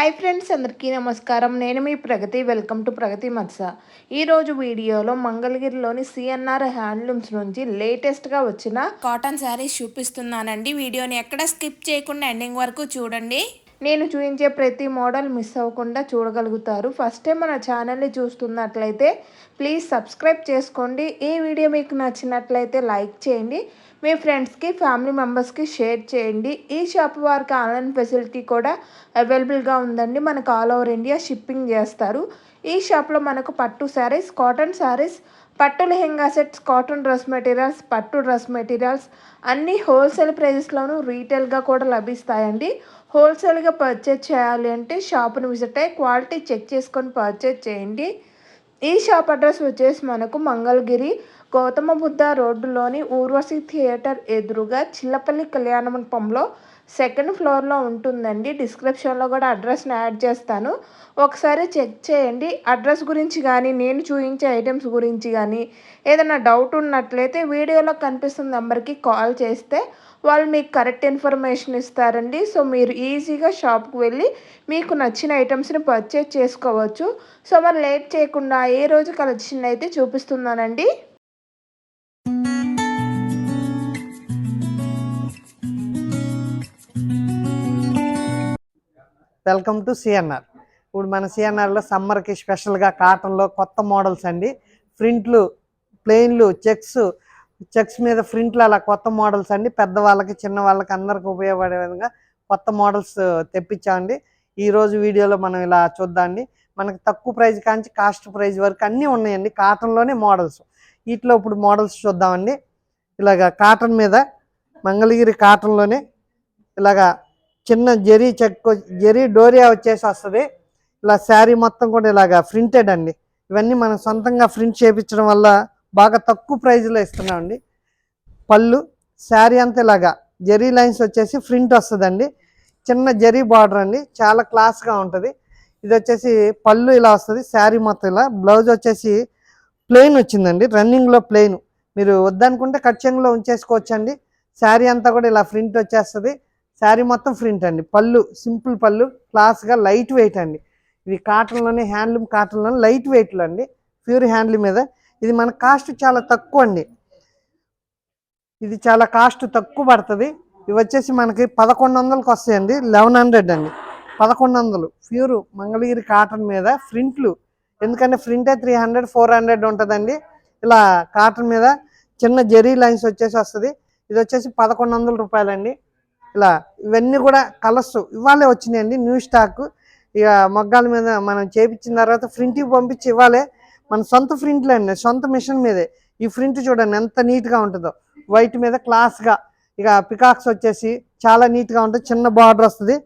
Hi friends అందరికీ నమస్కారం. నేను మీ ప్రగతి. వెల్కమ్ టు ప్రగతి మత్స. ఈరోజు వీడియోలో మంగళగిరిలోని సిఎన్ఆర్ హ్యాండ్లూమ్స్ నుంచి లేటెస్ట్గా వచ్చిన కాటన్ శారీస్ చూపిస్తున్నానండి. వీడియోని ఎక్కడ స్కిప్ చేయకుండా ఎండింగ్ వరకు చూడండి. నేను చూపించే ప్రతి మోడల్ మిస్ అవ్వకుండా చూడగలుగుతారు. ఫస్ట్ టైం మన ఛానల్ని చూస్తున్నట్లయితే ప్లీజ్ సబ్స్క్రైబ్ చేసుకోండి. ఈ వీడియో మీకు నచ్చినట్లయితే లైక్ చేయండి. మీ ఫ్రెండ్స్కి ఫ్యామిలీ మెంబర్స్కి షేర్ చేయండి. ఈ షాప్ వారికి ఆన్లైన్ ఫెసిలిటీ కూడా అవైలబుల్గా ఉందండి. మనకు ఆల్ ఓవర్ ఇండియా షిప్పింగ్ చేస్తారు. ఈ షాప్లో మనకు పట్టు శారీస్ కాటన్ శారీస్ పట్టు lehenga sets cotton dress materials పట్టు డ్రెస్ మెటీరియల్స్ అన్నీ హోల్సేల్ ప్రైజెస్లోనూ రీటైల్గా కూడా లభిస్తాయండి. హోల్సేల్గా పర్చేజ్ చేయాలి అంటే షాప్ను విజిట్ అయ్యి క్వాలిటీ చెక్ చేసుకొని పర్చేజ్ చేయండి. ఈ షాప్ అడ్రస్ వచ్చేసి మనకు మంగళగిరి గౌతమ బుద్ధ రోడ్డులోని ఊర్వశి థియేటర్ ఎదురుగా చిల్లపల్లి కళ్యాణ మండపంలో సెకండ్ ఫ్లోర్లో ఉంటుందండి. డిస్క్రిప్షన్లో కూడా అడ్రస్ని యాడ్ చేస్తాను. ఒకసారి చెక్ చేయండి. అడ్రస్ గురించి కానీ నేను చూపించే ఐటమ్స్ గురించి కానీ ఏదైనా డౌట్ ఉన్నట్లయితే వీడియోలో కనిపిస్తున్న నెంబర్కి కాల్ చేస్తే వాళ్ళు మీకు కరెక్ట్ ఇన్ఫర్మేషన్ ఇస్తారండి. సో మీరు ఈజీగా షాప్కి వెళ్ళి మీకు నచ్చిన ఐటమ్స్ని పర్చేజ్ చేసుకోవచ్చు. సో మరి లేట్ చేయకుండా ఏ రోజు కలెక్షన్ అయితే చూపిస్తున్నానండి? వెల్కమ్ టు సిఎన్ఆర్ ఇప్పుడు మన సిఎన్ఆర్లో సమ్మర్కి స్పెషల్గా కాటన్లో కొత్త మోడల్స్ అండి. ప్రింట్లు ప్లెయిన్లు చెక్స్ చెక్స్ మీద ప్రింట్లు అలా కొత్త మోడల్స్ అండి. పెద్దవాళ్ళకి చిన్నవాళ్ళకి అందరికీ అందరికి ఉపయోగపడే విధంగా కొత్త మోడల్స్ తెప్పించామండి. ఈరోజు వీడియోలో మనం ఇలా చూద్దామండి. మనకి తక్కువ ప్రైస్ కాంచి కాస్ట్ ప్రైస్ వరకు అన్నీ ఉన్నాయండి. కాటన్లోనే మోడల్స్. వీటిలో ఇప్పుడు మోడల్స్ చూద్దామండి. ఇలాగా కాటన్ మీద మంగళగిరి కాటన్లోనే ఇలాగా చిన్న జరీ చెక్ జరీ డోరియా వచ్చేసి వస్తుంది ఇలా శారీ మొత్తం కూడా ఇలాగా ప్రింటెడ్ అండి. ఇవన్నీ మనం సొంతంగా ప్రింట్ చేయించడం వల్ల బాగా తక్కువ ప్రైజ్లో ఇస్తున్నామండి. పళ్ళు శారీ అంతా ఇలాగా జరీ లైన్స్ వచ్చేసి ప్రింట్ వస్తుందండి. చిన్న జరీ బార్డర్ అండి. చాలా క్లాస్గా ఉంటుంది. ఇది వచ్చేసి పళ్ళు ఇలా వస్తుంది శారీ మొత్తం ఇలా. బ్లౌజ్ వచ్చేసి ప్లెయిన్ వచ్చిందండి రన్నింగ్లో ప్లెయిన్. మీరు వద్దనుకుంటే కట్చెంగ్లో ఉంచేసుకోవచ్చండి. శారీ అంతా కూడా ఇలా ప్రింట్ వచ్చేస్తుంది. శారీ మొత్తం ప్రింట్ అండి. పళ్ళు సింపుల్ పళ్ళు క్లాస్గా లైట్ వెయిట్ అండి. ఇది కాటన్లోనే హ్యాండ్లూమ్ కాటన్లోనే లైట్ వెయిట్లో అండి. ప్యూర్ హ్యాండ్లూమ్ మీద. ఇది మన కాస్ట్ చాలా తక్కువ అండి. ఇది చాలా కాస్ట్ తక్కువ పడుతుంది. ఇవి వచ్చేసి మనకి పదకొండు వందలకి వస్తాయండి. లెవెన్ హండ్రెడ్ అండి. పదకొండు వందలు. ప్యూర్ మంగళగిరి కాటన్ మీద ప్రింట్లు ఎందుకంటే ప్రింటే త్రీ హండ్రెడ్ ఫోర్ హండ్రెడ్ ఉంటుందండి. ఇలా కాటన్ మీద చిన్న జెరీ లైన్స్ వచ్చేసి వస్తుంది. ఇది వచ్చేసి పదకొండు వందల రూపాయలండి. ఇలా ఇవన్నీ కూడా కలర్స్ ఇవాళే వచ్చినాయండి. New stock. ఇక మగ్గాల మీద మనం చేపించిన తర్వాత ప్రింట్కి పంపించి ఇవ్వాలే. మన సొంత ప్రింట్లు అండి. సొంత మిషన్ మీదే. ఈ ప్రింట్ చూడండి ఎంత నీట్గా ఉంటుందో. వైట్ మీద క్లాస్గా ఇక పికాక్స్ వచ్చేసి చాలా నీట్గా ఉంటుంది. చిన్న బార్డర్ వస్తుంది.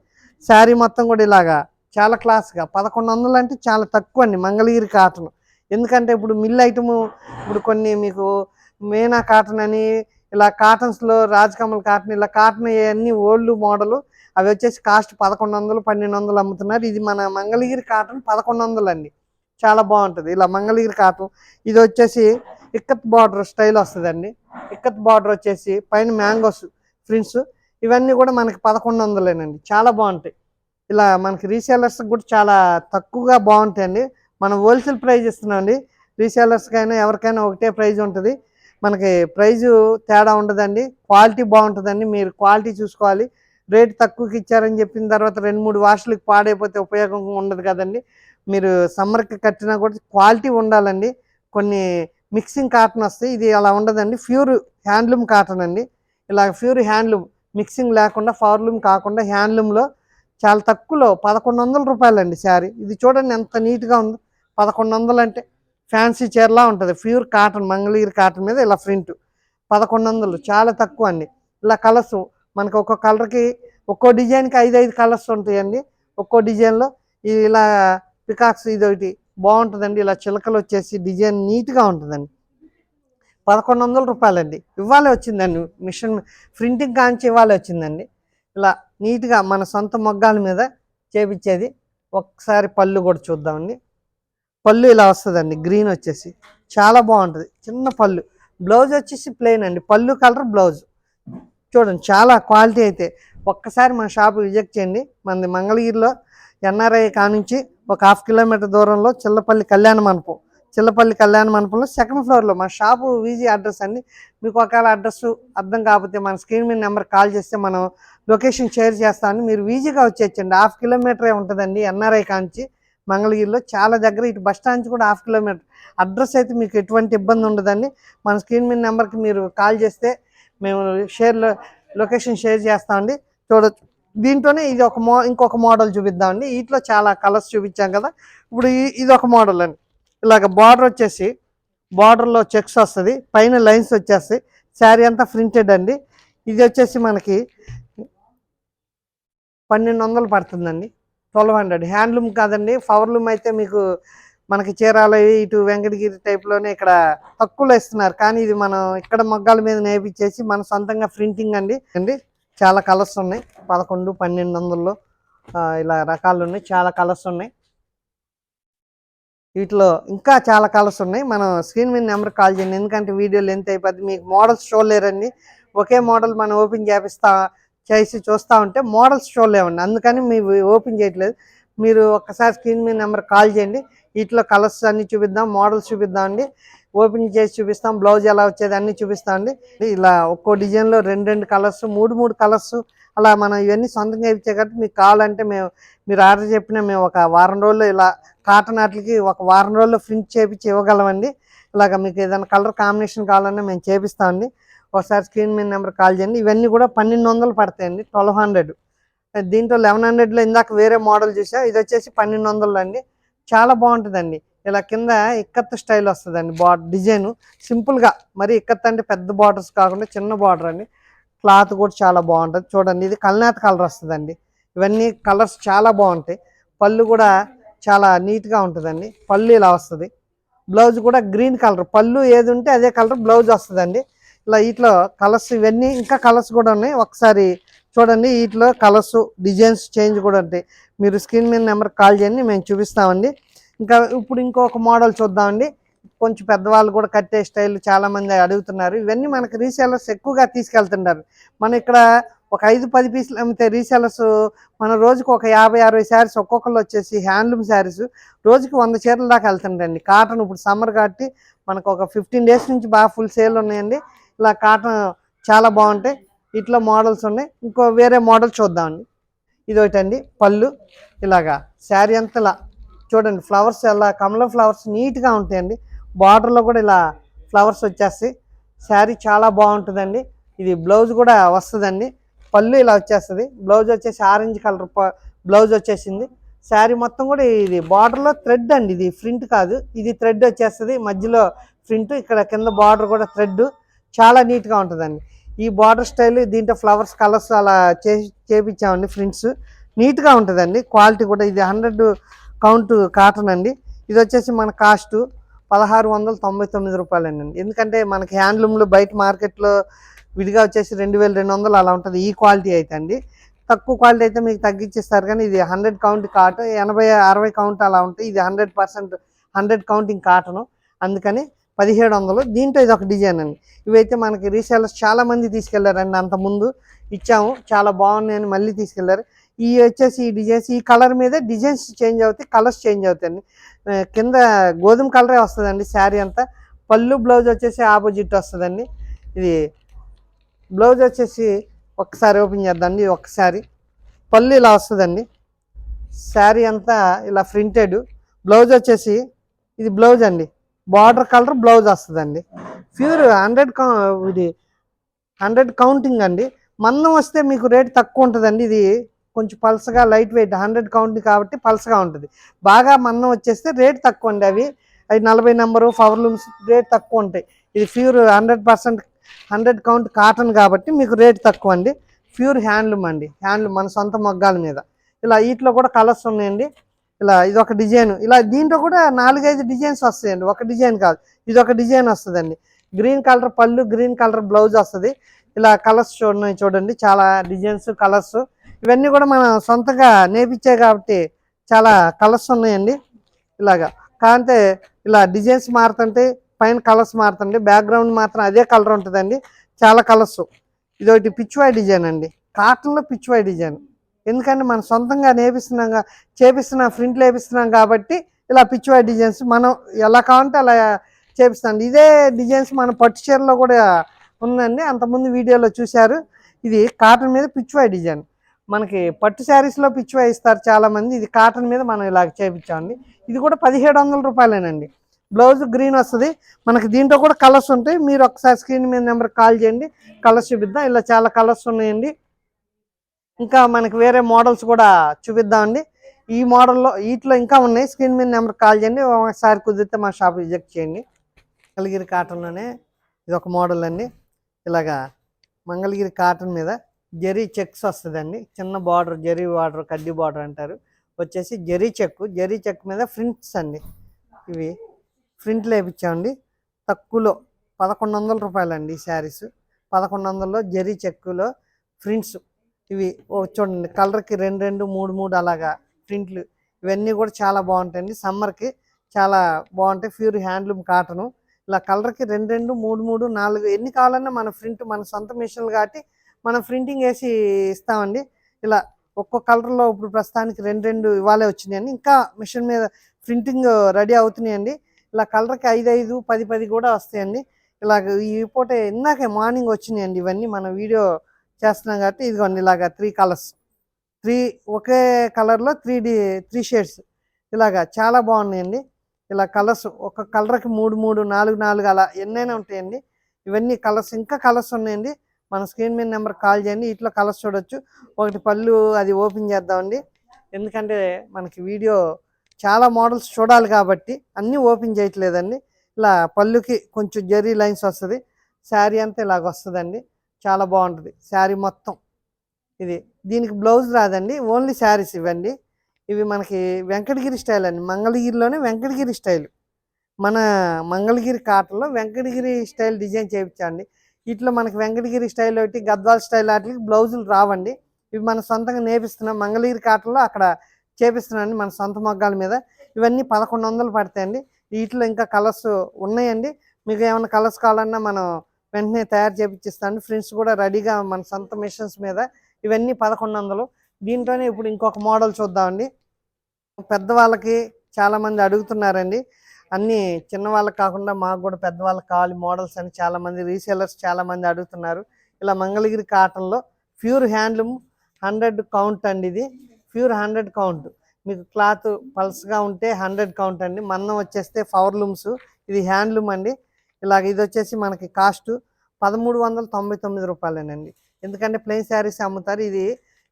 శారీ మొత్తం కూడా ఇలాగా చాలా క్లాస్గా పదకొండు వందలు అంటే చాలా తక్కువ అండి. మంగళగిరి కాటన్ ఎందుకంటే ఇప్పుడు మిల్ ఐటము ఇప్పుడు కొన్ని మీకు మేనా కాటన్ అని ఇలా కాటన్స్లో రాజకమల్ కాటన్ ఇలా కాటన్ అన్ని ఓల్డ్ మోడలు అవి వచ్చేసి కాస్ట్ పదకొండు వందలు పన్నెండు వందలు అమ్ముతున్నారు. ఇది మన మంగళగిరి కాటన్ పదకొండు వందలు అండి. చాలా బాగుంటుంది. ఇలా మంగళగిరి కాటన్ ఇది వచ్చేసి ఇక్కత్ బార్డర్ స్టైల్ వస్తుందండి. ఇక్కత్ బార్డర్ వచ్చేసి పైన మ్యాంగోస్ ఫ్రింట్స్ ఇవన్నీ కూడా మనకి పదకొండు వందలేనండి. చాలా బాగుంటాయి. ఇలా మనకి రీసేలర్స్ కూడా చాలా తక్కువగా బాగుంటాయండి. మనం హోల్సేల్ ప్రైజ్ ఇస్తున్నాం అండి రీసేలర్స్కైనా ఎవరికైనా ఒకటే ప్రైజ్ ఉంటుంది. మనకి ప్రైజు తేడా ఉండదండి. క్వాలిటీ బాగుంటుందండి. మీరు క్వాలిటీ చూసుకోవాలి. రేట్ తక్కువకి ఇచ్చారని చెప్పిన తర్వాత రెండు మూడు వాషులకి పాడైపోతే ఉపయోగం ఉండదు కదండి. మీరు సమ్మర్కి కట్టినా కూడా క్వాలిటీ ఉండాలండి. కొన్ని మిక్సింగ్ కాటన్ వస్తాయి. ఇది అలా ఉండదండి. ప్యూర్ హ్యాండ్లూమ్ కాటన్ అండి. ఇలా ప్యూర్ హ్యాండ్లూమ్ మిక్సింగ్ లేకుండా ఫార్లూమ్ కాకుండా హ్యాండ్లూమ్లో చాలా తక్కువలో పదకొండు వందల రూపాయలండి శారీ. ఇది చూడండి ఎంత నీట్గా ఉందో. పదకొండు వందలు అంటే ఫ్యాన్సీ చీరలా ఉంటుంది. ప్యూర్ కాటన్ మంగళగిరి కాటన్ మీద ఇలా ప్రింట్. పదకొండు వందలు చాలా తక్కువ అండి. ఇలా కలర్స్ మనకు ఒక్కో కలర్కి ఒక్కో డిజైన్కి ఐదు ఐదు కలర్స్ ఉంటాయండి. ఒక్కో డిజైన్లో ఇలా పికాక్స్ ఇది ఒకటి బాగుంటుందండి ఇలా చిలకలు వచ్చేసి డిజైన్ నీట్గా ఉంటుందండి. పదకొండు వందల రూపాయలండి. ఇవ్వాలి వచ్చిందండి. మిషన్ ప్రింటింగ్ కాంచి ఇవ్వాలి వచ్చిందండి. ఇలా నీట్గా మన సొంత మొగ్గాల మీద చేపించేది. ఒకసారి పళ్ళు కూడా చూద్దామండి. పళ్ళు ఇలా వస్తుందండి గ్రీన్ వచ్చేసి. చాలా బాగుంటుంది చిన్న పళ్ళు. బ్లౌజ్ వచ్చేసి ప్లెయిన్ అండి పళ్ళు కలర్ బ్లౌజ్ చూడండి చాలా క్వాలిటీ అయితే. ఒక్కసారి మన షాప్ విజిట్ చేయండి మనది మంగళగిరిలో ఎన్ఆర్ఐ కానుంచి ఒక హాఫ్ కిలోమీటర్ దూరంలో చిల్లపల్లి కళ్యాణ మండపం. చిల్లపల్లి కళ్యాణ మండపంలో సెకండ్ ఫ్లోర్లో మా షాపు వీజీ అడ్రస్ అండి. మీకు ఒకవేళ అడ్రస్ అర్థం కాకపోతే మన స్క్రీన్ మీద నెంబర్ కాల్ చేస్తే మనం లొకేషన్ షేర్ చేస్తామని మీరు వీజీగా వచ్చేయచ్చండి. హాఫ్ కిలోమీటరే ఉంటుందండి ఎన్ఆర్ఐ కాంచి మంగళగిరిలో చాలా దగ్గర ఇటు బస్ స్టాండ్ కూడా హాఫ్ కిలోమీటర్. అడ్రస్ అయితే మీకు ఎటువంటి ఇబ్బంది ఉండదండి. మన స్క్రీన్ మీద నెంబర్కి మీరు కాల్ చేస్తే మేము షేర్లో లొకేషన్ షేర్ చేస్తామండి. చూడొచ్చు. దీంట్లోనే ఇది ఒక మో ఇంకొక మోడల్ చూపిద్దామండి. వీటిలో చాలా కలర్స్ చూపించాం కదా. ఇప్పుడు ఇది ఒక మోడల్ అండి. ఇలాగ బార్డర్ వచ్చేసి బార్డర్లో చెక్స్ వస్తుంది పైన లైన్స్ వచ్చేస్తాయి. శారీ అంతా ప్రింటెడ్ అండి. ఇది వచ్చేసి మనకి పన్నెండు వందలు పడుతుందండి. Twelve hundred. హ్యాండ్లూమ్ కాదండి పవర్లూమ్ అయితే మీకు మనకి చీరాలు ఇటు వెంకటగిరి టైప్లోనే ఇక్కడ తక్కువలో ఇస్తున్నారు. కానీ ఇది మనం ఇక్కడ మగ్గాల మీద నేర్పించేసి మన సొంతంగా ప్రింటింగ్ అండి. అండి చాలా కలర్స్ ఉన్నాయి. పదకొండు పన్నెండు వందల్లో ఇలా రకాలు ఉన్నాయి. చాలా కలర్స్ ఉన్నాయి. వీటిలో ఇంకా చాలా కలర్స్ ఉన్నాయి. మనం స్క్రీన్ మీద నెంబర్ కాల్ చేయండి. ఎందుకంటే వీడియో లెంత్ అయిపోద్ది. మీకు మోడల్స్ చూడలేరండి. ఒకే మోడల్ మనం ఓపెన్ చేపిస్తా చేసి చూస్తూ ఉంటే మోడల్స్ చూడలేమండి అందుకని మీ ఓపెన్ చేయట్లేదు. మీరు ఒక్కసారి స్క్రీన్ మీద నెంబర్ కాల్ చేయండి. వీటిలో కలర్స్ అన్ని చూపిద్దాం మోడల్స్ చూపిద్దాం అండి. ఓపెన్ చేసి చూపిస్తాం బ్లౌజ్ ఎలా వచ్చేది అన్ని చూపిస్తాం అండి. ఇలా ఒక్కో డిజైన్లో రెండు రెండు కలర్స్ మూడు మూడు కలర్స్ అలా మనం ఇవన్నీ సొంతంగా ఇచ్చే కాబట్టి మీకు కావాలంటే మేము మీరు ఆర్డర్ చెప్పిన మేము ఒక వారం రోజుల్లో ఇలా కాటన్ వాటికి ఒక వారం రోజుల్లో ప్రింట్ చేపించి ఇవ్వగలమండి. ఇలాగ మీకు ఏదైనా కలర్ కాంబినేషన్ కావాలన్నా మేము చేపిస్తామండి ఒకసారి స్క్రీన్ మీద నెంబర్ కాల్ చేయండి. ఇవన్నీ కూడా పన్నెండు వందలు పడతాయండి. Twelve hundred. దీంట్లో లెవెన్ హండ్రెడ్లో ఇందాక వేరే మోడల్ చూసా. ఇది వచ్చేసి పన్నెండు వందలు అండి. చాలా బాగుంటుందండి. ఇలా కింద ఇక్కత్ స్టైల్ వస్తుందండి బా డిజైన్. సింపుల్గా మరి ఇక్కత్ అంటే పెద్ద బార్డర్స్ కాకుండా చిన్న బార్డర్ అండి. క్లాత్ కూడా చాలా బాగుంటుంది. చూడండి ఇది కల్నాథ్ కలర్ వస్తుందండి. ఇవన్నీ కలర్స్ చాలా బాగుంటాయి. పళ్ళు కూడా చాలా నీట్గా ఉంటుందండి. పళ్ళు ఇలా వస్తుంది. బ్లౌజ్ కూడా గ్రీన్ కలర్. పళ్ళు ఏది ఉంటే అదే కలర్ బ్లౌజ్ వస్తుందండి. ఇలా వీటిలో కలర్స్ ఇవన్నీ ఇంకా కలర్స్ కూడా ఉన్నాయి. ఒకసారి చూడండి వీటిలో కలర్స్ డిజైన్స్ చేంజ్ కూడా ఉంటాయి. మీరు స్క్రీన్ మీద నెంబర్ కాల్ చేయండి మేము చూపిస్తామండి. ఇంకా ఇప్పుడు ఇంకొక మోడల్ చూద్దామండి. కొంచెం పెద్దవాళ్ళు కూడా కట్టే స్టైల్ చాలామంది అడుగుతున్నారు. ఇవన్నీ మనకి రీసేలర్స్ ఎక్కువగా తీసుకెళ్తున్నారు మనం ఇక్కడ ఒక ఐదు పది పీసులు అమ్మితే రీసేలర్స్ మన రోజుకు ఒక యాభై అరవై శారీస్ ఒక్కొక్కరు వచ్చేసి హ్యాండ్లూమ్ శారీస్ రోజుకి వంద చీరల దాకా వెళ్తుంటండి కాటన్ ఇప్పుడు సమ్మర్ కాబట్టి మనకు ఒక ఫిఫ్టీన్ డేస్ నుంచి బాగా ఫుల్ సేల్ ఉన్నాయండి. ఇలా కాటన్ చాలా బాగుంటాయి. ఇట్లా మోడల్స్ ఉన్నాయి. ఇంకో వేరే మోడల్ చూద్దామండి. ఇది ఒకటండి పళ్ళు. ఇలాగా శారీ అంతా ఇలా చూడండి ఫ్లవర్స్ ఎలా కమల ఫ్లవర్స్ నీట్గా ఉంటాయండి. బార్డర్లో కూడా ఇలా ఫ్లవర్స్ వచ్చేస్తాయి. శారీ చాలా బాగుంటుందండి. ఇది బ్లౌజ్ కూడా వస్తుందండి. పళ్ళు ఇలా వచ్చేస్తుంది. బ్లౌజ్ వచ్చేసి ఆరెంజ్ కలర్ బ్లౌజ్ వచ్చేసింది. శారీ మొత్తం కూడా ఇది బార్డర్లో థ్రెడ్ అండి. ఇది ప్రింట్ కాదు. ఇది థ్రెడ్ వచ్చేస్తుంది. మధ్యలో ప్రింట్ ఇక్కడ కింద బార్డర్ కూడా థ్రెడ్ చాలా నీట్గా ఉంటుందండి. ఈ బార్డర్ స్టైల్ దీంట్లో ఫ్లవర్స్ కలర్స్ అలా చే చేపించామండి ఫ్రింట్స్ నీట్గా ఉంటుందండి. క్వాలిటీ కూడా ఇది హండ్రెడ్ కౌంట్ కాటన్ అండి. ఇది వచ్చేసి మన కాస్ట్ పదహారు వందల తొంభై తొమ్మిది రూపాయలండి. ఎందుకంటే మనకి హ్యాండ్లూమ్లో బయట మార్కెట్లో విడిగా వచ్చేసి రెండు వేల రెండు వందలు అలా ఉంటుంది. ఈ క్వాలిటీ అయితే అండి. తక్కువ క్వాలిటీ అయితే మీకు తగ్గించేస్తారు కానీ ఇది హండ్రెడ్ కౌంట్ కాటన్ ఎనభై అరవై కౌంట్ అలా ఉంటాయి ఇది hundred percent hundred counting cotton. అందుకని పదిహేడు వందలు దీంట్లో ఇది ఒక డిజైన్ అండి. ఇవైతే మనకి రీసేలర్స్ చాలామంది తీసుకెళ్ళారండి. అంత ముందు ఇచ్చాము. చాలా బాగున్నాయని మళ్ళీ తీసుకెళ్ళారు. ఈ వచ్చేసి ఈ డిజైన్స్ ఈ కలర్ మీద డిజైన్స్ చేంజ్ అవుతాయి కలర్స్ చేంజ్ అవుతాయండి. కింద గోధుమ కలరే వస్తుందండి శారీ అంతా. పళ్ళు బ్లౌజ్ వచ్చేసి ఆపోజిట్ వస్తుందండి. ఇది బ్లౌజ్ వచ్చేసి ఒకసారి ఓపెన్ చేద్దండి ఒకసారి పళ్ళు ఇలా వస్తుందండి. శారీ అంతా ఇలా ప్రింటెడ్. బ్లౌజ్ వచ్చేసి ఇది బ్లౌజ్ అండి. బార్డర్ కలర్ బ్లౌజ్ వస్తుందండి. ప్యూర్ హండ్రెడ్ ఇది హండ్రెడ్ కౌంటింగ్ అండి. మందం వస్తే మీకు రేట్ తక్కువ ఉంటుందండి. ఇది కొంచెం పల్సగా లైట్ వెయిట్ హండ్రెడ్ కౌంటింగ్ కాబట్టి పల్సగా ఉంటుంది. బాగా మందం వచ్చేస్తే రేట్ తక్కువ అండి అవి. అవి నలభై నెంబరు పవర్ లూమ్స్ రేట్ తక్కువ ఉంటాయి. ఇది pure hundred percent hundred count cotton కాబట్టి మీకు రేట్ తక్కువ అండి. ప్యూర్ హ్యాండ్లూమ్ అండి. హ్యాండ్లూమ్ మన సొంత మగ్గాల మీద. ఇలా వీటిలో కూడా కలర్స్ ఉన్నాయండి. ఇలా ఇది ఒక డిజైన్. ఇలా దీంట్లో కూడా నాలుగైదు డిజైన్స్ వస్తాయండి. ఒక డిజైన్ కాదు. ఇది ఒక డిజైన్ వస్తుందండి. గ్రీన్ కలర్ పళ్ళు గ్రీన్ కలర్ బ్లౌజ్ వస్తుంది. ఇలా కలర్స్ చూడండి చూడండి. చాలా డిజైన్స్ కలర్స్. ఇవన్నీ కూడా మనం సొంతగా నేర్పించాయి కాబట్టి చాలా కలర్స్ ఉన్నాయండి. ఇలాగా. కాంతే ఇలా డిజైన్స్ మారుతుంటే పైన కలర్స్ మారుతుంటే బ్యాక్గ్రౌండ్ మాత్రం అదే కలర్ ఉంటుందండి. చాలా కలర్స్. ఇదొకటి పిచ్చువాయ్ డిజైన్ అండి. కాటన్లో పిచ్చువాయ్ డిజైన్. ఎందుకంటే మనం సొంతంగా నేపిస్తున్నాం చేపిస్తున్నాం ప్రింట్లు వేపిస్తున్నాం కాబట్టి ఇలా పిచ్చివాయి డిజైన్స్ మనం ఎలా కావాలంటే అలా చేపిస్తాం. ఇదే డిజైన్స్ మన పట్టు చీరలో కూడా ఉందండి. అంతకుముందు వీడియోలో చూశారు. ఇది కాటన్ మీద పిచ్చివాయి డిజైన్. మనకి పట్టు శారీస్లో పిచ్చివాయి ఇస్తారు చాలామంది. ఇది కాటన్ మీద మనం ఇలా చేపించామండి. ఇది కూడా పదిహేడు వందల రూపాయలేనండి. బ్లౌజ్ గ్రీన్ వస్తుంది. మనకి దీంట్లో కూడా కలర్స్ ఉంటాయి. మీరు ఒకసారి స్క్రీన్ మీద నెంబర్ కాల్ చేయండి. కలర్స్ చూపిద్దాం. ఇలా చాలా కలర్స్ ఉన్నాయండి. ఇంకా మనకి వేరే మోడల్స్ కూడా చూపిద్దామండి. ఈ మోడల్లో వీటిలో ఇంకా ఉన్నాయి. స్క్రీన్ మీద నెంబర్ కాల్ చేయండి. ఒకసారి కుదిరితే మా షాప్ విజిట్ చేయండి. మంగళగిరి కాటన్లోనే ఇది ఒక మోడల్ అండి. ఇలాగా మంగళగిరి కాటన్ మీద జరీ చెక్స్ వస్తుందండి. చిన్న బార్డర్ జరీ బార్డర్ కడ్డీ బార్డర్ అంటారు. వచ్చేసి జరీ చెక్. జరీ చెక్ మీద ఫ్రింట్స్ అండి. ఇవి ఫ్రింట్లు వేయించామండి తక్కువలో పదకొండు వందల రూపాయలండి ఈ శారీస్. పదకొండు వందల్లో జరీ చెక్కులో ప్రింట్స్ ఇవి ఓ చూడండి కలర్కి రెండు రెండు మూడు మూడు అలాగా ప్రింట్లు. ఇవన్నీ కూడా చాలా బాగుంటాయండి. సమ్మర్కి చాలా బాగుంటాయి. Pure handloom cotton. ఇలా కలర్కి రెండు రెండు మూడు మూడు నాలుగు ఎన్ని కావాలన్నా మన ప్రింట్ మన సొంత మిషన్లు కాబట్టి మనం ప్రింటింగ్ వేసి ఇస్తామండి. ఇలా ఒక్కో కలర్లో ఇప్పుడు ప్రస్తుతానికి రెండు రెండు ఇవాళే వచ్చినాయండి. ఇంకా మిషన్ మీద ప్రింటింగ్ రెడీ అవుతున్నాయండి. ఇలా కలర్కి ఐదు ఐదు పది పది కూడా వస్తాయండి. ఇలాగ ఈ పూట ఇందాకే మార్నింగ్ వచ్చినాయండి ఇవన్నీ మన వీడియో చేస్తున్నాం కాబట్టి ఇదిగోండి ఇలాగ త్రీ కలర్స్ త్రీ ఒకే కలర్లో త్రీ డి త్రీ షేడ్స్ ఇలాగా చాలా బాగున్నాయండి. ఇలా కలర్స్ ఒక కలర్కి మూడు మూడు నాలుగు నాలుగు అలా ఎన్నైనా ఉంటాయండి. ఇవన్నీ కలర్స్ ఇంకా కలర్స్ ఉన్నాయండి. మన స్క్రీన్ మీద నెంబర్ కాల్ చేయండి. ఇట్లా కలర్స్ చూడొచ్చు. ఒకటి పళ్ళు అది ఓపెన్ చేద్దామండి. ఎందుకంటే మనకి వీడియో చాలా మోడల్స్ చూడాలి కాబట్టి అన్నీ ఓపెన్ చేయట్లేదండి. ఇలా పళ్ళుకి కొంచెం జరీ లైన్స్ వస్తుంది. శారీ అంతా ఇలాగ వస్తుందండి. చాలా బాగుంటుంది. శారీ మొత్తం. ఇది దీనికి బ్లౌజ్ రాదండి. ఓన్లీ శారీస్ ఇవ్వండి. ఇవి మనకి వెంకటగిరి స్టైల్ అండి. మంగళగిరిలోనే వెంకటగిరి స్టైల్. మన మంగళగిరి కాటన్లో వెంకటగిరి స్టైల్ డిజైన్ చేయించండి. వీటిలో మనకి వెంకటగిరి స్టైల్ ఒకటి గద్వాల్ స్టైల్ వాటికి బ్లౌజులు రావండి. ఇవి మన సొంతంగా నేపిస్తున్నాం. మంగళగిరి కాటన్లో అక్కడ చేపిస్తున్నాండి మన సొంత మొగ్గాల మీద. ఇవన్నీ పదకొండు వందలు పడతాయండి. వీటిలో ఇంకా కలర్స్ ఉన్నాయండి. మీకు ఏమైనా కలర్స్ కావాలన్నా మనం వెంటనే తయారు చేపించిస్తాను ఫ్రెండ్స్ కూడా రెడీగా మన సొంత మిషన్స్ మీద. ఇవన్నీ పదకొండు వందలు. దీంట్లోనే ఇప్పుడు ఇంకొక మోడల్ చూద్దామండి. పెద్దవాళ్ళకి చాలామంది అడుగుతున్నారండి. అన్నీ చిన్నవాళ్ళకి కాకుండా మాకు కూడా పెద్దవాళ్ళకి కావాలి మోడల్స్ అని చాలామంది రీసేలర్స్ చాలామంది అడుగుతున్నారు. ఇలా మంగళగిరి కాటన్లో ప్యూర్ హ్యాండ్లూమ్ హండ్రెడ్ కౌంట్ అండి ఇది. Pure hundred count. మీకు క్లాత్ పల్స్గా ఉంటే హండ్రెడ్ కౌంట్ అండి. మందం వచ్చేస్తే ఫవర్లూమ్స్ ఇది హ్యాండ్లూమ్ అండి. ఇలాగ ఇది వచ్చేసి మనకి కాస్ట్ పదమూడు వందల తొంభై తొమ్మిది రూపాయలేనండి. ఎందుకంటే ప్లెయిన్ శారీస్ అమ్ముతారు. ఇది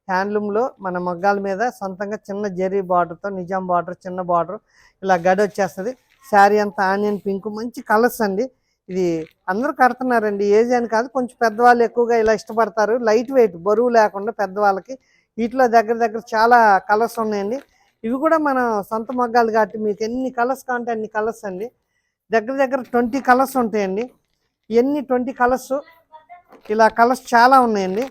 హ్యాండ్లూమ్లో మన మగ్గాల మీద సొంతంగా చిన్న జెర్రీ బార్డర్తో నిజాం బార్డర్ చిన్న బార్డర్ ఇలా గడి వచ్చేస్తుంది. శారీ అంతా ఆనియన్ పింక్ మంచి కలర్స్ అండి. ఇది అందరూ కడుతున్నారండి. ఏజ్ అని కాదు కొంచెం పెద్దవాళ్ళు ఎక్కువగా ఇలా ఇష్టపడతారు. లైట్ వెయిట్ బరువు లేకుండా పెద్దవాళ్ళకి వీటిలో దగ్గర దగ్గర చాలా కలర్స్ ఉన్నాయండి. ఇవి కూడా మన సొంత మగ్గాలు కాబట్టి మీకు ఎన్ని కలర్స్ కావాలంటే అన్ని కలర్స్ అండి. దగ్గర దగ్గర ట్వంటీ కలర్స్ ఉంటాయండి. ఎన్ని ట్వంటీ కలర్స్? ఇలా కలర్స్ చాలా ఉన్నాయండి.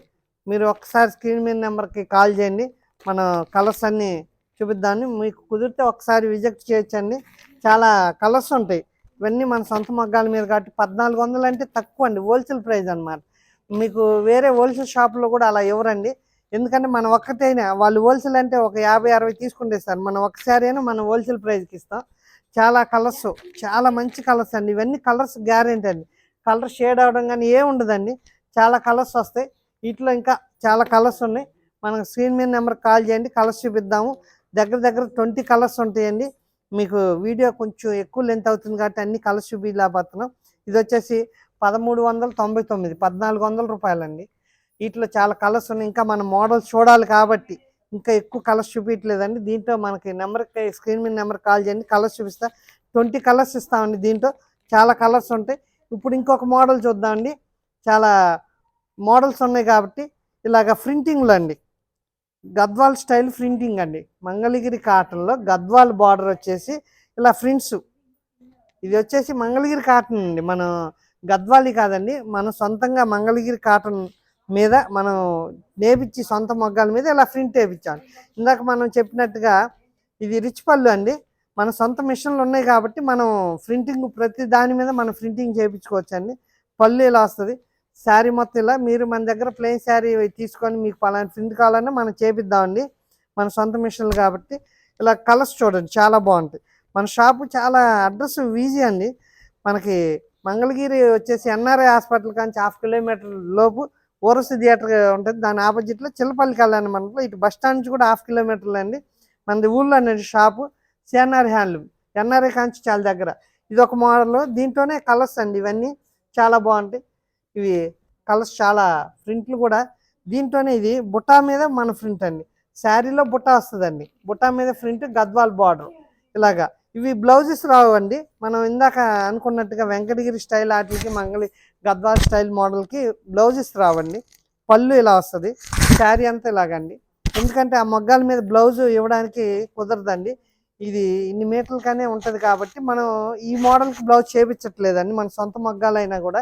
మీరు ఒకసారి స్క్రీన్ మీద నెంబర్కి కాల్ చేయండి. మన కలర్స్ అన్నీ చూపిద్దామని మీకు కుదిరితే ఒకసారి విజిట్ చేయొచ్చండి. చాలా కలర్స్ ఉంటాయి. ఇవన్నీ మన సొంత మగ్గాల మీద కాబట్టి పద్నాలుగు వందలు అంటే తక్కువ అండి. హోల్సేల్ ప్రైస్ అన్నమాట. మీకు వేరే హోల్సేల్ షాప్లో కూడా అలా ఇవ్వరండి. ఎందుకంటే మనం ఒక్కటైనా వాళ్ళు హోల్సేల్ అంటే ఒక యాభై అరవై తీసుకుంటే సార్ మనం ఒకసారి అయినా మనం హోల్సేల్ ప్రైస్కి ఇస్తాం. చాలా కలర్స్ చాలా మంచి కలర్స్ అండి. ఇవన్నీ కలర్స్ గ్యారెంటీ అండి. కలర్ షేడ్ అవడం కానీ ఏ ఉండదండి. చాలా కలర్స్ వస్తాయి. వీటిలో ఇంకా చాలా కలర్స్ ఉన్నాయి. మనకు స్క్రీన్ మీద నెంబర్ కాల్ చేయండి. కలర్స్ చూపిద్దాము. దగ్గర దగ్గర ట్వంటీ కలర్స్ ఉంటాయండి. మీకు వీడియో కొంచెం ఎక్కువ లెంత్ అవుతుంది కాబట్టి అన్ని కలర్స్ చూపించలేకపోతున్నాం ఇది వచ్చేసి పదమూడు వందల తొంభై తొమ్మిది పద్నాలుగు వందల రూపాయలండి. వీటిలో చాలా కలర్స్ ఉన్నాయి. ఇంకా మన మోడల్స్ చూడాలి కాబట్టి ఇంకా ఎక్కువ కలర్స్ చూపించలేదండి దీంట్లో మనకి నెంబర్కి స్క్రీన్ మీద నెంబర్ కాల్ చేయండి. కలర్స్ చూపిస్తా. ట్వంటీ కలర్స్ ఇస్తామండి దీంట్లో. చాలా కలర్స్ ఉంటాయి. ఇప్పుడు ఇంకొక మోడల్ చూద్దామండి. చాలా మోడల్స్ ఉన్నాయి కాబట్టి ఇలాగ ప్రింటింగ్లో అండి. గద్వాల్ స్టైల్ ప్రింటింగ్ అండి. మంగళగిరి కాటన్లో గద్వాల్ బార్డర్ వచ్చేసి ఇలా ప్రింట్స్ ఇది వచ్చేసి మంగళగిరి కాటన్ అండి. మనం గద్వాలి కాదండి. మన సొంతంగా మంగళగిరి కాటన్ మీద మనం నేపిచ్చి సొంత మొగ్గాల మీద ఇలా ప్రింట్ వేయించాలి ఇందాక మనం చెప్పినట్టుగా ఇది రిచ్ పళ్ళు అండి. మన సొంత మిషన్లు ఉన్నాయి కాబట్టి మనం ప్రింటింగ్ ప్రతి దాని మీద మనం ప్రింటింగ్ చేయించుకోవచ్చు అండి పళ్ళు ఇలా వస్తుంది. శారీ మొత్తం ఇలా మీరు మన దగ్గర ప్లెయిన్ శారీ తీసుకొని మీకు పలానా ప్రింట్ కావాలన్నా మనం చేపిద్దామండి. మన సొంత మిషన్లు కాబట్టి. ఇలా కలర్స్ చూడండి చాలా బాగుంటాయి. మన షాపు చాలా అడ్రస్ ఈజీ అండి. మనకి మంగళగిరి వచ్చేసి ఎన్ఆర్ఐ హాస్పిటల్ కాంచి హాఫ్ కిలోమీటర్ లోపు ఓరస్ థియేటర్ ఉంటుంది. దాని ఆపోజిట్లో చిల్లపల్లి కళ్యాణ మండపం. ఇటు బస్ స్టాండ్ నుంచి కూడా హాఫ్ కిలోమీటర్లు అండి. మనది ఊళ్ళో అనేది షాపు. CNR handloom. ఎన్ఆర్ఐ కాంచి చాలా దగ్గర. ఇది ఒక మోడల్. దీంట్లోనే కలర్స్ అండి ఇవన్నీ. చాలా బాగుంటాయి. ఇవి కలర్స్ చాలా ప్రింట్లు కూడా. దీంట్లోనే ఇది బుట్టా మీద మన ప్రింట్ అండి. శారీలో బుట్టా వస్తుందండి. బుట్టా మీద ప్రింట్ గద్వాల్ బార్డర్. ఇలాగా. ఇవి బ్లౌజెస్ రావండి. మనం ఇందాక అనుకున్నట్టుగా వెంకటగిరి స్టైల్ వాటికి మంగళి గద్వాల్ స్టైల్ మోడల్కి బ్లౌజెస్ రావండి. పళ్ళు ఇలా వస్తుంది. శారీ అంతా ఇలాగండి. ఎందుకంటే ఆ మగ్గాల మీద బ్లౌజ్ ఇవ్వడానికి కుదరదండి. ఇది ఇన్ని మీటర్లకనే ఉంటుంది కాబట్టి మనం ఈ మోడల్కి బ్లౌజ్ చేపించట్లేదండి. మన సొంత మగ్గాలైనా కూడా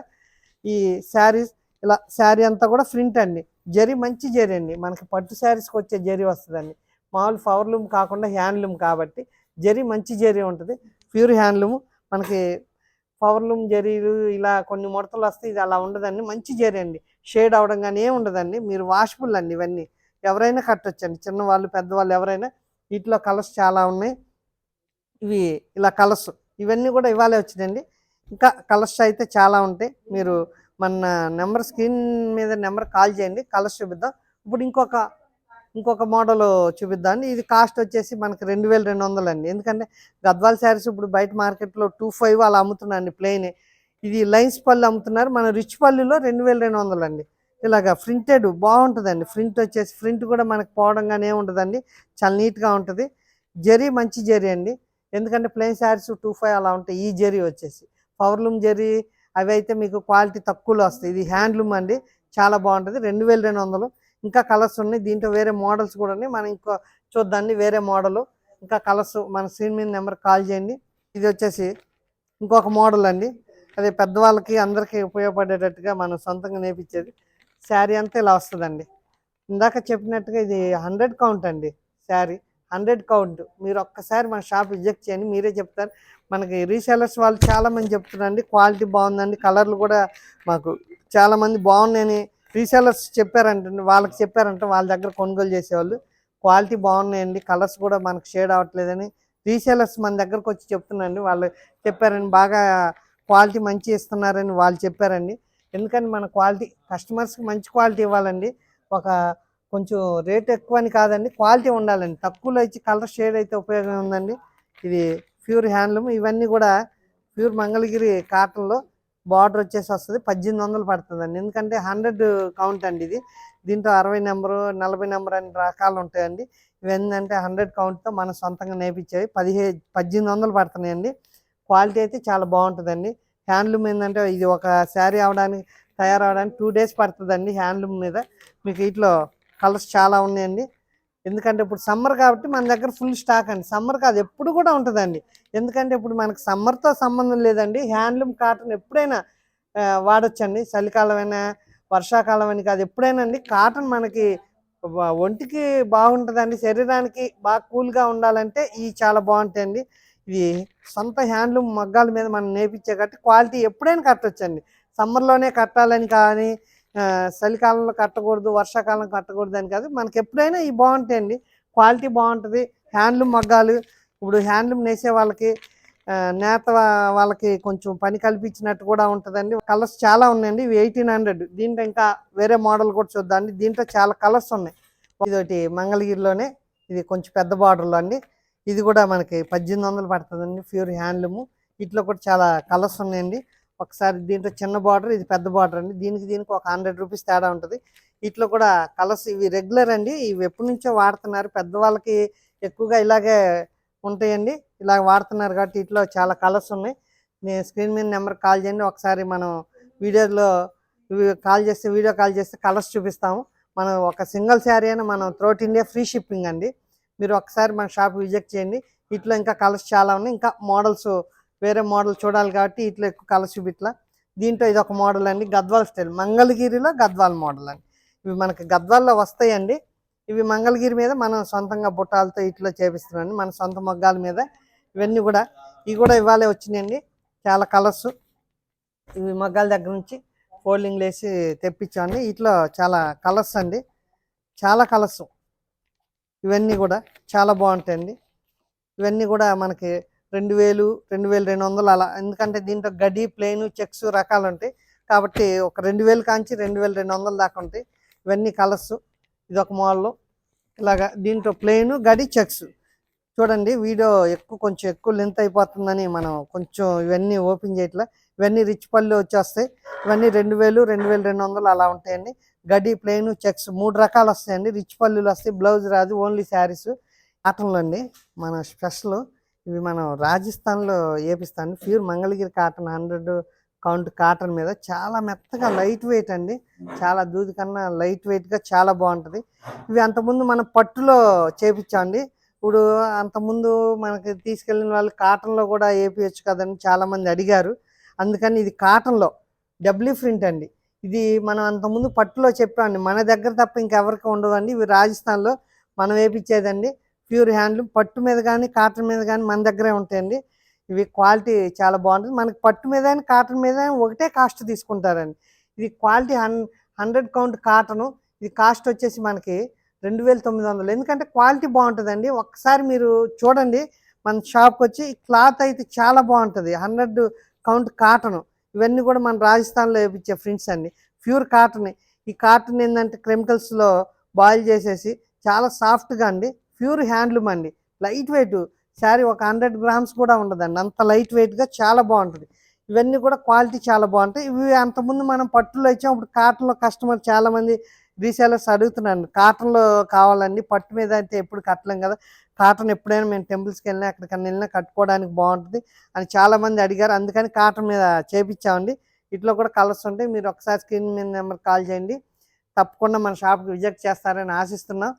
ఈ శారీస్ ఇలా శారీ అంతా కూడా ప్రింట్ అండి. జరీ మంచి జరీ అండి. మనకి పట్టు శారీస్కి వచ్చే జరీ వస్తుందండి. మామూలు పవర్లూమ్ కాకుండా హ్యాండ్లూమ్ కాబట్టి జరీ మంచి జరీ ఉంటుంది. Pure handloom. మనకి పవర్లూమ్ జరీలు ఇలా కొన్ని ముడతలు వస్తాయి ఇది అలా ఉండదండి. మంచి జరీ అండి. షేడ్ అవడం కానీ ఏమి ఉండదండి. మీరు వాషబుల్ అండి ఇవన్నీ. ఎవరైనా కట్టొచ్చండి. చిన్నవాళ్ళు పెద్దవాళ్ళు ఎవరైనా వీటిలో కలర్స్ చాలా ఉన్నాయి. ఇవి ఇలా కలర్స్. ఇవన్నీ కూడా ఇవాళే వచ్చినాయండి. ఇంకా కలర్స్ అయితే చాలా ఉంటాయి. మీరు మన నెంబర్ స్క్రీన్ మీద నెంబర్ కాల్ చేయండి. కలర్స్ చూపిద్దాం. ఇప్పుడు ఇంకొక ఇంకొక మోడల్ చూపిద్దాం. ఇది కాస్ట్ వచ్చేసి మనకి రెండు వేల రెండు వందలు అండి. ఎందుకంటే గద్వాల్ శారీస్ ఇప్పుడు బయట మార్కెట్లో టూ ఫైవ్ అలా అమ్ముతున్నారండి ప్లెయిన్. ఇది లైన్స్ పళ్ళు అమ్ముతున్నారు. మన రిచ్ పల్లిలో రెండు వేల రెండు వందలు అండి. ఇలాగా ప్రింటెడ్ బాగుంటుందండి. ప్రింట్ వచ్చేసి ప్రింట్ కూడా మనకి పోవడం ఉంటుందండి. చాలా నీట్గా ఉంటుంది. జరీ మంచి జరీ అండి. ఎందుకంటే ప్లెయిన్ శారీస్ టూ ఫైవ్ అలా ఉంటాయి ఈ జరీ వచ్చేసి. పవర్లూమ్ జరీ అవి అయితే మీకు క్వాలిటీ తక్కువలో వస్తాయి. ఇది హ్యాండ్లూమ్ అండి. చాలా బాగుంటుంది. రెండు వేల రెండు వందలు. ఇంకా కలర్స్ ఉన్నాయి. దీంట్లో వేరే మోడల్స్ కూడా ఉన్నాయి. మనం ఇంకో చూద్దాండి. వేరే మోడల్ ఇంకా కలర్స్ మన స్క్రీన్ మీద నెంబర్ కాల్ చేయండి. ఇది వచ్చేసి ఇంకొక మోడల్ అండి. అదే పెద్దవాళ్ళకి అందరికీ ఉపయోగపడేటట్టుగా మనం సొంతంగా నేర్పించేది. శారీ అంతా ఇలా వస్తుందండి. ఇందాక చెప్పినట్టుగా ఇది హండ్రెడ్ కౌంట్ అండి శారీ. హండ్రెడ్ కౌంట్ మీరు ఒక్కసారి మన షాప్ రిజెక్ట్ చేయండి. మీరే చెప్తారు. మనకి రీసెలర్స్ వాళ్ళు చాలామంది చెప్తున్నారండి. క్వాలిటీ బాగుందండి. కలర్లు కూడా మాకు చాలామంది బాగున్నాయని రీసెలర్స్ చెప్పారంట వాళ్ళకి చెప్పారంట వాళ్ళ దగ్గర కొనుగోలు చేసేవాళ్ళు. క్వాలిటీ బాగున్నాయండి కలర్స్ కూడా మనకు షేడ్ అవ్వట్లేదని రీసెలర్స్ మన దగ్గరకు వచ్చి చెప్తున్నారండి. వాళ్ళు చెప్పారండి బాగా క్వాలిటీ మంచి ఇస్తున్నారని వాళ్ళు చెప్పారండి. ఎందుకంటే మన క్వాలిటీ కస్టమర్స్కి మంచి క్వాలిటీ ఇవ్వాలండి. ఒక కొంచెం రేట్ ఎక్కువ అని కాదండి క్వాలిటీ ఉండాలండి. తక్కువలో ఇచ్చి కలర్ షేడ్ అయితే ఉపయోగం ఉందండి. ఇది ప్యూర్ హ్యాండ్లూమ్ ఇవన్నీ కూడా ప్యూర్ మంగళగిరి కాటన్లో బార్డర్ వచ్చేసి వస్తుంది. పద్దెనిమిది వందలు పడుతుందండి. ఎందుకంటే హండ్రెడ్ కౌంట్ అండి ఇది. దీంట్లో అరవై నెంబరు నలభై నెంబర్ అనే రకాలు ఉంటాయండి. ఇవన్నీ అంటే హండ్రెడ్ కౌంట్తో మనం సొంతంగా నేర్పించేవి. పదిహేను పద్దెనిమిది వందలు పడుతున్నాయండి. క్వాలిటీ అయితే చాలా బాగుంటుందండి. హ్యాండ్లూమ్ ఏంటంటే ఇది ఒక శారీ అవడానికి తయారవడానికి టూ డేస్ పడుతుందండి హ్యాండ్లూమ్ మీద. మీకు వీటిలో కలర్స్ చాలా ఉన్నాయండి. ఎందుకంటే ఇప్పుడు సమ్మర్ కాబట్టి మన దగ్గర ఫుల్ స్టాక్ అండి. సమ్మర్ కాదు ఎప్పుడు కూడా ఉంటుందండి. ఎందుకంటే ఇప్పుడు మనకు సమ్మర్తో సంబంధం లేదండి. హ్యాండ్లూమ్ కాటన్ ఎప్పుడైనా ఆ, చలికాలమైనా వర్షాకాలం అని కాదు ఎప్పుడైనా అండి. కాటన్ మనకి ఒంటికి బాగుంటుందండి. శరీరానికి బాగా కూల్గా ఉండాలంటే ఇవి చాలా బాగుంటాయండి. ఇది సొంత హ్యాండ్లూమ్ మగ్గాల మీద మనం నేర్పించే కాబట్టి క్వాలిటీ ఎప్పుడైనా కట్టొచ్చండి. సమ్మర్లోనే కట్టాలని కానీ చలికాలంలో కట్టకూడదు వర్షాకాలం కట్టకూడదు అని కాదు. మనకి ఎప్పుడైనా ఇవి బాగుంటాయండి. క్వాలిటీ బాగుంటుంది. హ్యాండ్లూమ్ మగ్గాలు. ఇప్పుడు హ్యాండ్లూమ్ నేసే వాళ్ళకి నేత వాళ్ళకి కొంచెం పని కల్పించినట్టు కూడా ఉంటుందండి. కలర్స్ చాలా ఉన్నాయండి. ఇవి ఎయిటీన్ హండ్రెడ్. దీంట్లో ఇంకా వేరే మోడల్ కూడా చూద్దాండి దీంట్లో చాలా కలర్స్ ఉన్నాయి. ఇదొకటి మంగళగిరిలోనే. ఇది కొంచెం పెద్ద బార్డర్లో అండి. ఇది కూడా మనకి పద్దెనిమిది వందలు పడుతుందండి ప్యూర్ హ్యాండ్లూమ్. వీటిలో కూడా చాలా కలర్స్ ఉన్నాయండి. ఒకసారి దీంట్లో చిన్న బార్డర్ ఇది పెద్ద బార్డర్ అండి. దీనికి దీనికి ఒక హండ్రెడ్ రూపీస్ తేడా ఉంటుంది. వీటిలో కూడా కలర్స్ ఇవి రెగ్యులర్ అండి. ఇవి ఎప్పటి నుంచో వాడుతున్నారు. పెద్దవాళ్ళకి ఎక్కువగా ఇలాగే ఉంటాయండి. ఇలా వాడుతున్నారు కాబట్టి వీటిలో చాలా కలర్స్ ఉన్నాయి. నేను స్క్రీన్ మీద నెంబర్ కాల్ చేయండి. ఒకసారి మనం వీడియోలో కాల్ చేస్తే వీడియో కాల్ చేస్తే కలర్స్ చూపిస్తాము. మనం ఒక సింగిల్ శారీ అయినా మనం త్రోట్ ఇండియా ఫ్రీ షిప్పింగ్ అండి. మీరు ఒకసారి మన షాప్ విజిట్ చేయండి. వీటిలో ఇంకా కలర్స్ చాలా ఉన్నాయి. ఇంకా మోడల్స్ వేరే మోడల్ చూడాలి కాబట్టి ఇట్లా ఎక్కువ కలర్స్ చూపిట్లా. దీంట్లో ఇది ఒక మోడల్ అండి గద్వాల్ స్టైల్. మంగళగిరిలో గద్వాల్ మోడల్ అండి. ఇవి మనకి గద్వాల్లో వస్తాయండి. ఇవి మంగళగిరి మీద మనం సొంతంగా బుట్టాలతో ఇట్లా చేపిస్తున్నాం మన సొంత మొగ్గాల మీద ఇవన్నీ కూడా ఇవి కూడా ఇవాళే వచ్చినాయండి. చాలా కలర్స్. ఇవి మగ్గాల దగ్గర నుంచి ఫోల్డింగ్లు వేసి తెప్పించామండి. ఇట్లా చాలా కలర్స్ అండి. చాలా కలర్స్. ఇవన్నీ కూడా చాలా బాగుంటాయండి. ఇవన్నీ కూడా మనకి రెండు వేలు రెండు వేలు రెండు వందలు అలా. ఎందుకంటే దీంట్లో గడి ప్లెయిన్ చెక్స్ రకాలు ఉంటాయి. కాబట్టి ఒక రెండు వేలు కాంచి రెండు వేలు రెండు వందలు దాకా ఉంటాయి. ఇవన్నీ కలర్స్. ఇది ఒక మోడల్. ఇలాగా దీంట్లో ప్లెయిన్ గడి చెక్స్. చూడండి వీడియో ఎక్కువ కొంచెం ఎక్కువ లెంత్ అయిపోతుందని మనం కొంచెం ఇవన్నీ ఓపెన్ చేయట్లే. ఇవన్నీ రిచ్ పళ్ళు వచ్చేస్తాయి. ఇవన్నీ రెండు వేలు రెండు వేలు రెండు వందలు అలా ఉంటాయండి. గడి ప్లెయిన్ చెక్స్ మూడు రకాలు వస్తాయండి. రిచ్ పళ్ళులు వస్తాయి. బ్లౌజ్ రాదు ఓన్లీ శారీస్. కాటన్లో అండి మన స్పెషల్ ఇవి మనం రాజస్థాన్లో వేపిస్తాను pure Mangalagiri cotton hundred count cotton మీద చాలా మెత్తగా లైట్ వెయిట్ అండి. చాలా దూది కన్నా లైట్ వెయిట్గా చాలా బాగుంటుంది. ఇవి అంతకుముందు మనం పట్టులో చేపించాండి ఇప్పుడు అంతకుముందు మనకి తీసుకెళ్ళిన వాళ్ళు కాటన్లో కూడా వేపించచ్చు కదండి చాలా మంది అడిగారు. అందుకని ఇది కాటన్లో డబ్ల్యూ ప్రింట్ అండి. ఇది మనం అంతకుముందు పట్టులో చెప్పామండి. మన దగ్గర తప్ప ఇంకెవరికి ఉండవండి ఇవి రాజస్థాన్లో మనం వేపించేదండి ప్యూర్ హ్యాండ్లూమ్. పట్టు మీద కానీ కాటన్ మీద కానీ మన దగ్గరే ఉంటాయండి. ఇవి క్వాలిటీ చాలా బాగుంటుంది. మనకి పట్టు మీద కానీ కాటన్ మీద ఒకటే కాస్ట్ తీసుకుంటారండి. ఇది క్వాలిటీ హన్ హండ్రెడ్ కౌంట్ కాటను. ఇది కాస్ట్ వచ్చేసి మనకి రెండు వేల తొమ్మిది వందలు. ఎందుకంటే క్వాలిటీ బాగుంటుందండి. ఒక్కసారి మీరు చూడండి. మన షాప్కి వచ్చి క్లాత్ అయితే చాలా బాగుంటుంది. Hundred count cotton. ఇవన్నీ కూడా మన రాజస్థాన్లో వేయించే ఫ్రెండ్స్ అండి. Pure cotton. ఈ కాటన్ ఏంటంటే కెమికల్స్లో బాయిల్ చేసేసి చాలా సాఫ్ట్గా అండి. ప్యూర్ హ్యాండ్లూమ్ అండి. Light weight. శారీ ఒక హండ్రెడ్ గ్రామ్స్ కూడా ఉండదండి. అంత లైట్ వెయిట్గా చాలా బాగుంటుంది. ఇవన్నీ కూడా క్వాలిటీ చాలా బాగుంటాయి. ఇవి అంతకుముందు మనం పట్టులో ఇచ్చాం ఇప్పుడు కాటన్లో కస్టమర్ చాలామంది రీసేలర్స్ అడుగుతున్నాను కాటన్లో కావాలండి. పట్టు మీద అయితే ఎప్పుడు కట్టలేం కదా. కాటన్ ఎప్పుడైనా మేము టెంపుల్స్కి వెళ్ళినా ఎక్కడికన్నా వెళ్ళినా కట్టుకోవడానికి బాగుంటుంది అని చాలామంది అడిగారు. అందుకని కాటన్ మీద చేపించామండి. ఇట్లో కూడా కలర్స్ ఉంటాయి. మీరు ఒకసారి స్క్రీన్ మీద నెంబర్ కాల్ చేయండి. తప్పకుండా మన షాప్కి విజిట్ చేస్తారని ఆశిస్తున్నాం.